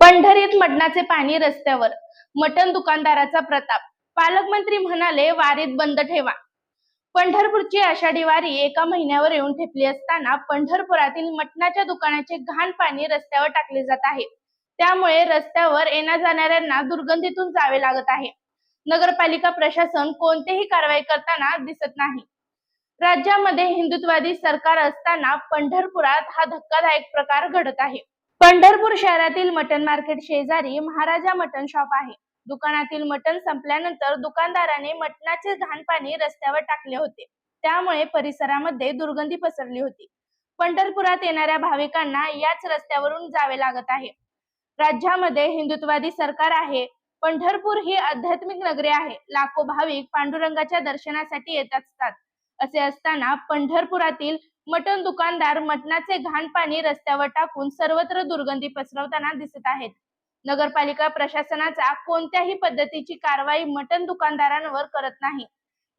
पंढरीत मटणाचे पाणी रस्त्यावर मटण दुकानदाराचा प्रताप. पालकमंत्री म्हणाले वारीत बंद ठेवा. पंढरपूरची आषाढी वारी एका महिन्यावर येऊन ठेपली असताना पंढरपुरातील मटणाच्या दुकानाचे घाण पाणी रस्त्यावर टाकले जात आहे. त्यामुळे रस्त्यावर येण्या जाणाऱ्यांना दुर्गंधीतून जावे लागत आहे. नगरपालिका प्रशासन कोणतेही कारवाई करताना दिसत नाही. राज्यामध्ये हिंदुत्वादी सरकार असताना पंढरपुरात हा धक्कादायक प्रकार घडत आहे. पंढरपूर शहरातील मटन मार्केट शेजारी महाराजा मटन शॉप आहे. दुकानातील मटन संपल्यानंतर दुकानदाराने मटणाचे घाण पाणी रस्त्यावर टाकले होते. त्यामुळे परिसरामध्ये दुर्गंधी पसरली होती. पंढरपुरात येणाऱ्या भाविकांना याच रस्त्यावरून जावे लागत आहे. राज्यामध्ये हिंदुत्वादी सरकार आहे. पंढरपूर ही आध्यात्मिक नगरी आहे. लाखो भाविक पांडुरंगाच्या दर्शनासाठी येत असतात. असे असताना पंढरपुरातील मटण दुकानदार मटणाचे घाण पाणी रस्त्यावर टाकून सर्वत्र दुर्गंधी पसरवताना दिसत आहेत. नगरपालिका प्रशासनाचा कोणत्याही पद्धतीची कारवाई मटण दुकानदारांवर करत नाही.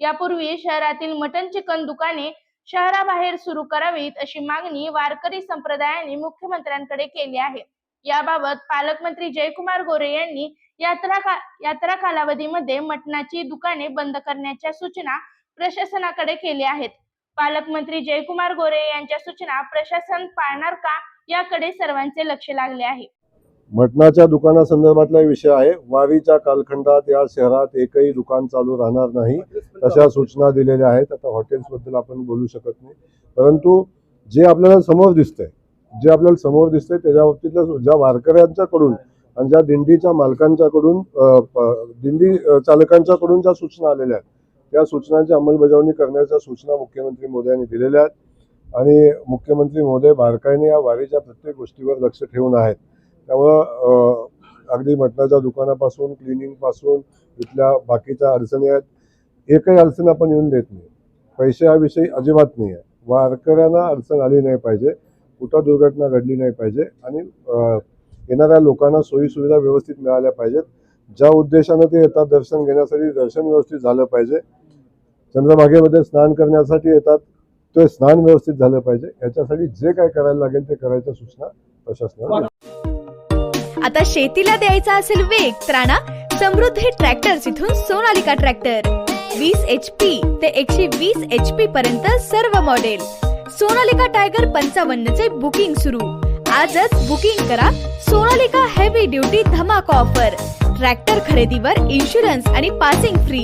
यापूर्वी शहरातील मटण चिकन दुकाने शहराबाहेर सुरू करावीत अशी मागणी वारकरी संप्रदायाने मुख्यमंत्र्यांकडे केली आहे. याबाबत पालकमंत्री जयकुमार गोरे यांनी यात्रा का यात्रा कालावधीमध्ये मटणाची दुकाने बंद करण्याच्या सूचना प्रशासनाकडे केले आहेत. पालकमंत्री जयकुमार गोरे यांच्या सूचना प्रशासन पाळणार का याकडे सर्वांचे लक्ष लागले आहे. मटणाच्या दुकानासंदर्भातला विषय आहे. वारीच्या कालखंडात या शहरात एकही दुकान चालू राहणार नाही तशा सूचना दिलेल्या आहेत. आता हॉटेल्सबद्दल आपण बोलू शकत नाही. परंतु जे आपल्याला समोर दिसतंय जे आपल्याला समोर दिसतंय त्याच्या बाबतीतल्या ज्या वारकऱ्यांच्याकडून आणि ज्या दिंडीच्या मालकांच्याकडून दिंडी चालकांच्याकडून ज्या सूचना आलेल्या आहेत त्या सूचनांची अंमलबजावणी करण्याच्या सूचना मुख्यमंत्री मोदयांनी दिलेल्या आहेत. आणि मुख्यमंत्री महोदय बारकाईने या वारीच्या प्रत्येक गोष्टीवर लक्ष ठेवून आहेत. त्यामुळं अगदी मटणाच्या दुकानापासून क्लिनिंगपासून इथल्या बाकीच्या अडचणी आहेत. एकही अडचण आपण येऊन देत नाही. पैसे याविषयी अजिबात नाही आहे. वारकऱ्यांना अडचण आली नाही पाहिजे. कुठं दुर्घटना घडली नाही पाहिजे. आणि येणाऱ्या लोकांना सोयीसुविधा व्यवस्थित मिळाल्या पाहिजेत. ज्या उद्देशानं ते येतात दर्शन घेण्यासाठी दर्शन व्यवस्थित झालं पाहिजे. चंद्रभागेमध्ये स्नान करण्यासाठी येतात ते स्नान व्यवस्थित झालं पाहिजे. याच्यासाठी जे काय करायला लागेल ते करायच्या सूचना प्रशासनाला आता शेतीला द्यायचा असेल वेग तर आणा समृद्धी ट्रॅक्टर्स इथून सोनालिका ट्रॅक्टर. वीस एच पी ते एकशे वीस एच पी पर्यंत सर्व मॉडेल सोनालिका टायगर पंचावन्न चे बुकिंग सुरू. आजच बुकिंग करा सोनालिका हेवी ड्युटी धमाका ऑफर ट्रॅक्टर खरेदीवर इन्शुरन्स आणि पासिंग फ्री